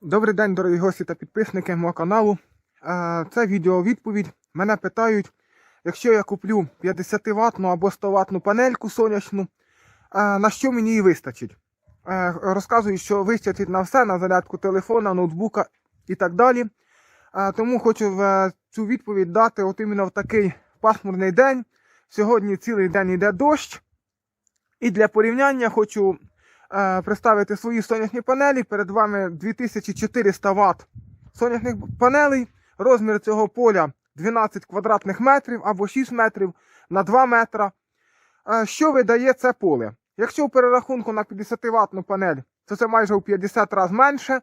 Добрий день, дорогі гості та підписники мого каналу. Е, Це відео відповідь. Мене питають, якщо я куплю 50 ватну або 100 ватну панельку сонячну, е, на що мені її вистачить? Е, Розказую, що вистачить на все, на зарядку телефона, ноутбука і так далі. Тому хочу цю відповідь дати от іменно в такий пасмурний день. Сьогодні цілий день йде дощ. І для порівняння хочу представити свої сонячні панелі. Перед вами 2400 Вт сонячних панелей. Розмір цього поля 12 квадратних метрів або 6 метрів на 2 метра. Е, що видає це поле? Якщо в перерахунку на 50 ватну панель, то це майже у 50 разів менше. Е,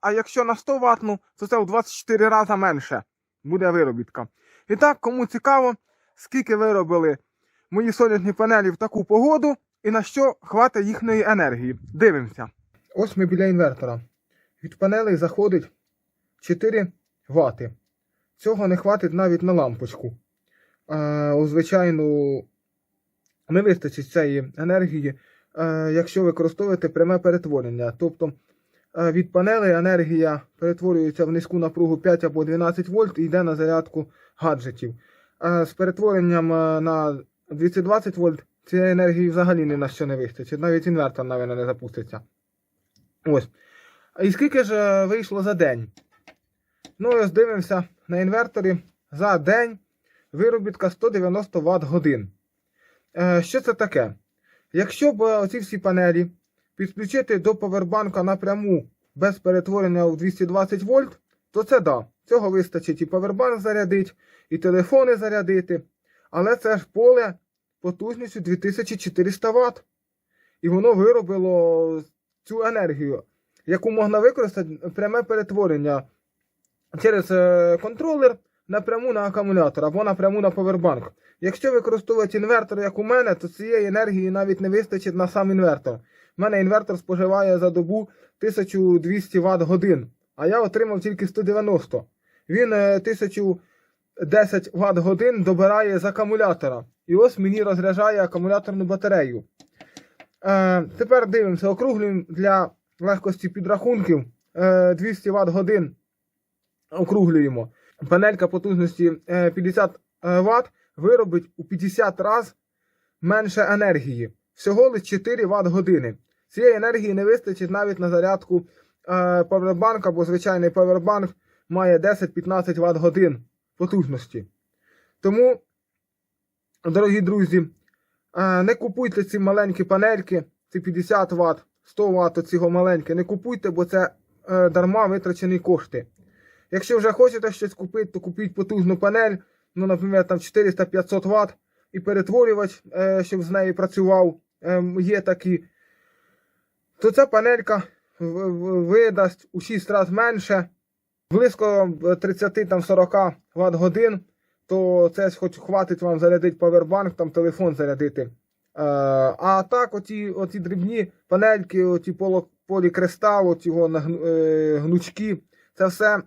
а якщо на 100 ватну, то це у 24 рази менше буде виробітка. І так, кому цікаво, скільки виробили мої сонячні панелі в таку погоду і на що хватить їхньої енергії. Дивимося. Ось ми біля інвертора. Від панелей заходить 4 вати. Цього не хватить навіть на лампочку. А, у звичайну не вистачить цієї енергії, а, якщо використовуєте пряме перетворення. Тобто а, від панелей енергія перетворюється в низьку напругу 5 або 12 вольт і йде на зарядку гаджетів. З перетворенням на 220 вольт цієї енергії взагалі ні на що не вистачить. Навіть інвертор, мабуть, не запуститься. Ось. І скільки ж е, вийшло за день? Ну, ось дивимося на інверторі за день виробітка 190 Вт годин. Е, що це таке? Якщо б оці всі панелі підключити до повербанка напряму без перетворення у 220 вольт, то це да. Цього вистачить і повербанк зарядити, і телефони зарядити. Але це ж поле потужністю 2400 Вт. І воно виробило цю енергію, яку можна використати пряме перетворення через е, контролер напряму на акумулятор або напряму на повербанк. Якщо використовувати інвертор, як у мене, то цієї енергії навіть не вистачить на сам інвертор. У мене інвертор споживає за добу 1200 Вт годин, а я отримав тільки 190. Він е, 1010 Вт годин добирає з акумулятора. І ось мені розряджає акумуляторну батарею. Е, тепер дивимося, округлюємо для легкості підрахунків е, 200 Вт годин. Округлюємо. Панелька потужності е, 50 Вт виробить у 50 разів менше енергії. Всього лише 4 Вт години. Цієї енергії не вистачить навіть на зарядку е, павербанка, бо звичайний павербанк має 10-15 Вт годин потужності. Тому, дорогі друзі, е, не купуйте ці маленькі панельки, ці 50 Вт, 100 Вт ці маленькі, не купуйте, бо це е, дарма витрачені кошти. Якщо вже хочете щось купити, то купіть потужну панель, ну, наприклад, там 400-500 Вт і перетворювач, е, щоб з нею працював, е, є такі, то ця панелька видасть у 6 разів менше, близько 30-40 Вт годин, то це хоч хватить вам зарядити павербанк, там телефон зарядити. Е, а так, оті, оті дрібні панельки, поло, полікристал, нагну- е, гнучки, це все е,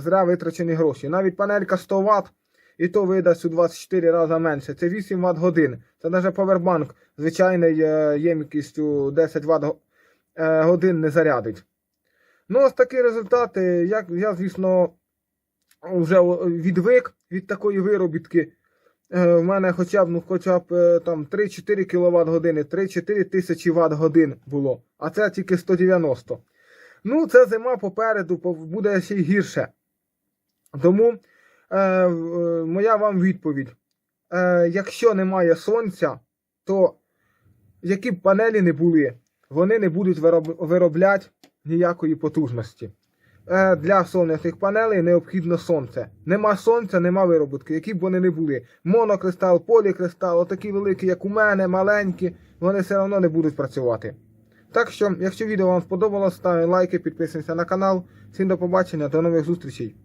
зря витрачені гроші. Навіть панелька 100 Вт, і то видасть у 24 рази менше. Це 8 Вт годин. Це навіть павербанк звичайний е, ємкістю 10 Вт годин не зарядить. Ну, ось такі результати. Я, я звісно, вже відвик від такої виробітки. Е, У мене хоча б, ну, хоча б е, там 3-4 кВт години, 3-4 тисячі Вт годин було, а це тільки 190. Ну, це зима попереду, буде ще й гірше. Тому е, е, моя вам відповідь. Е, якщо немає сонця, то які б панелі не були, вони не будуть вироб, виробляти ніякої потужності. Е, для сонячних панелей необхідно сонце. Нема сонця, нема виробітки, які б вони не були. Монокристал, полікристал, отакі великі, як у мене, маленькі, вони все одно не будуть працювати. Так що, якщо відео вам сподобалось, ставте лайки, підписуйтесь на канал. Всім до побачення, до нових зустрічей.